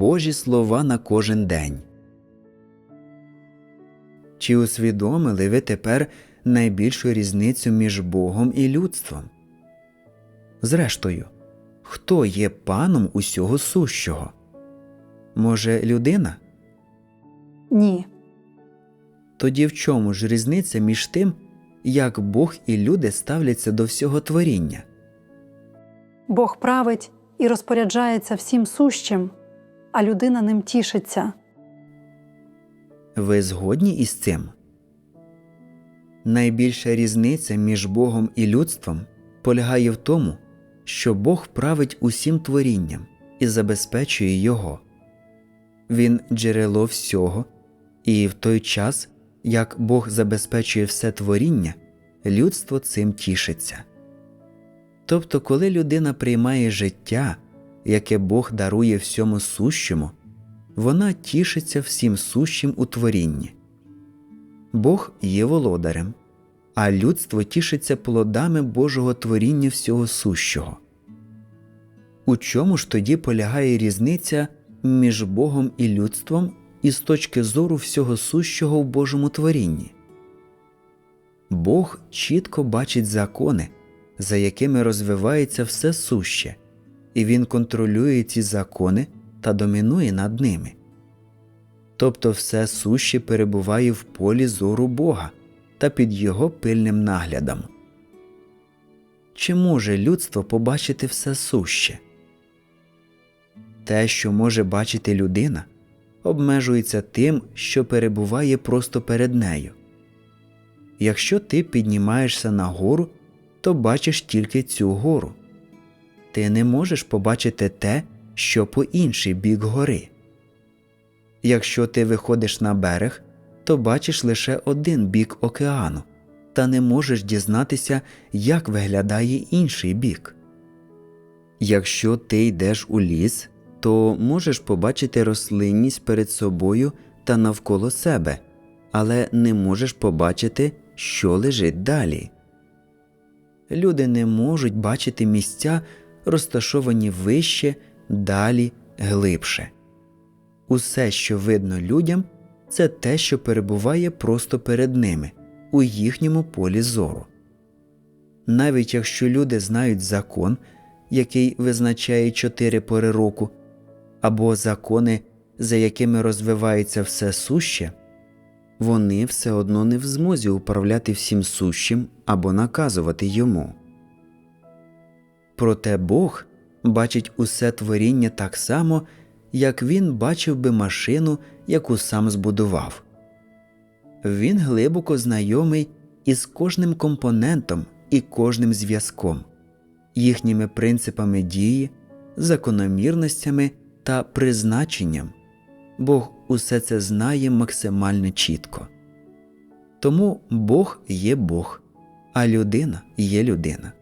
Божі слова на кожен день. Чи усвідомили ви тепер найбільшу різницю між Богом і людством? Зрештою, хто є паном усього сущого? Може, людина? Ні. Тоді в чому ж різниця між тим, як Бог і люди ставляться до всього творіння? Бог править і розпоряджається всім сущим, а людина ним тішиться. Ви згодні із цим? Найбільша різниця між Богом і людством полягає в тому, що Бог править усім творінням і забезпечує його. Він джерело всього, і в той час, як Бог забезпечує все творіння, людство цим тішиться. Тобто, коли людина приймає життя, яке Бог дарує всьому сущому, вона тішиться всім сущим у творінні. Бог є володарем, а людство тішиться плодами Божого творіння всього сущого. У чому ж тоді полягає різниця між Богом і людством із точки зору всього сущого в Божому творінні? Бог чітко бачить закони, за якими розвивається все суще, і Він контролює ці закони та домінує над ними. Тобто все суще перебуває в полі зору Бога та під Його пильним наглядом. Чи може людство побачити все суще? Те, що може бачити людина, обмежується тим, що перебуває просто перед нею. Якщо ти піднімаєшся на гору, то бачиш тільки цю гору. Ти не можеш побачити те, що по інший бік гори. Якщо ти виходиш на берег, то бачиш лише один бік океану, та не можеш дізнатися, як виглядає інший бік. Якщо ти йдеш у ліс, то можеш побачити рослинність перед собою та навколо себе, але не можеш побачити, що лежить далі. Люди не можуть бачити місця, розташовані вище, далі, глибше. Усе, що видно людям, це те, що перебуває просто перед ними, у їхньому полі зору. Навіть якщо люди знають закон, який визначає чотири пори року, або закони, за якими розвивається все суще, вони все одно не в змозі управляти всім сущим або наказувати йому. Проте Бог бачить усе творіння так само, як він бачив би машину, яку сам збудував. Він глибоко знайомий із кожним компонентом і кожним зв'язком, їхніми принципами дії, закономірностями та призначенням. Бог усе це знає максимально чітко. Тому Бог є Бог, а людина є людина.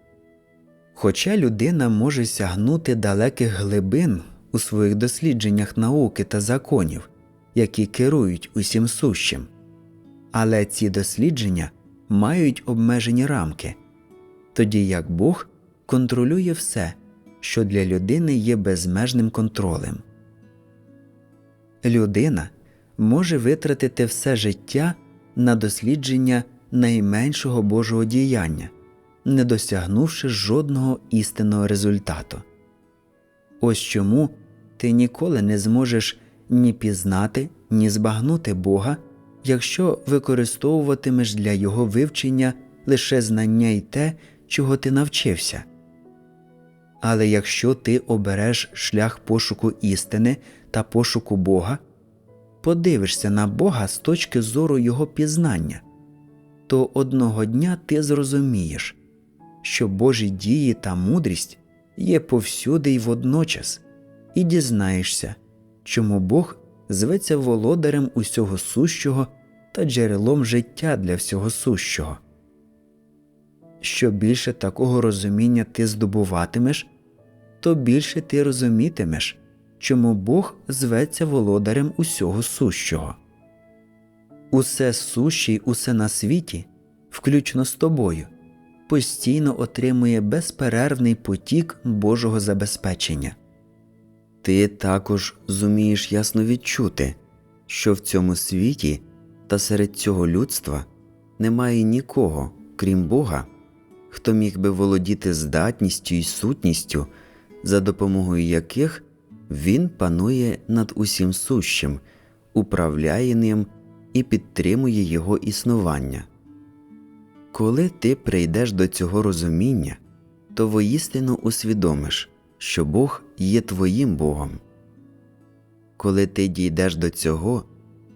Хоча людина може сягнути далеких глибин у своїх дослідженнях науки та законів, які керують усім сущим, але ці дослідження мають обмежені рамки, тоді як Бог контролює все, що для людини є безмежним контролем. Людина може витратити все життя на дослідження найменшого Божого діяння, не досягнувши жодного істинного результату. Ось чому ти ніколи не зможеш ні пізнати, ні збагнути Бога, якщо використовуватимеш для Його вивчення лише знання й те, чого ти навчився. Але якщо ти обереш шлях пошуку істини та пошуку Бога, подивишся на Бога з точки зору Його пізнання, то одного дня ти зрозумієш, що Божі дії та мудрість є повсюди й водночас, і дізнаєшся, чому Бог зветься володарем усього сущого та джерелом життя для всього сущого. Що більше такого розуміння ти здобуватимеш, то більше ти розумітимеш, чому Бог зветься володарем усього сущого. Усе суще й усе на світі, включно з тобою, постійно отримує безперервний потік Божого забезпечення. Ти також зумієш ясно відчути, що в цьому світі та серед цього людства немає нікого, крім Бога, хто міг би володіти здатністю і сутністю, за допомогою яких Він панує над усім сущим, управляє ним і підтримує його існування. Коли ти прийдеш до цього розуміння, то воістину усвідомиш, що Бог є твоїм Богом. Коли ти дійдеш до цього,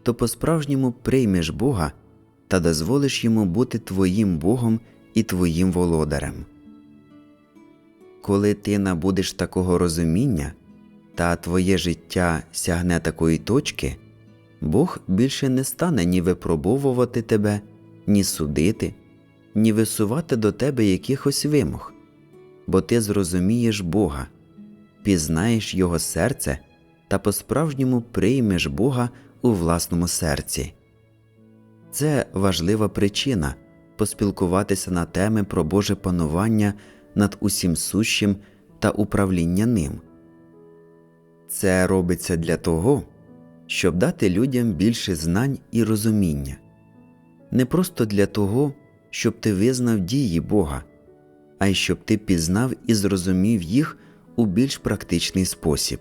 то по-справжньому приймеш Бога та дозволиш йому бути твоїм Богом і твоїм володарем. Коли ти набудеш такого розуміння та твоє життя сягне такої точки, Бог більше не стане ні випробовувати тебе, ні судити, ні висувати до тебе якихось вимог, бо ти зрозумієш Бога, пізнаєш Його серце та по-справжньому приймеш Бога у власному серці. Це важлива причина поспілкуватися на теми про Боже панування над усім сущим та управління ним. Це робиться для того, щоб дати людям більше знань і розуміння, не просто для того, щоб ти визнав дії Бога, а й щоб ти пізнав і зрозумів їх у більш практичний спосіб.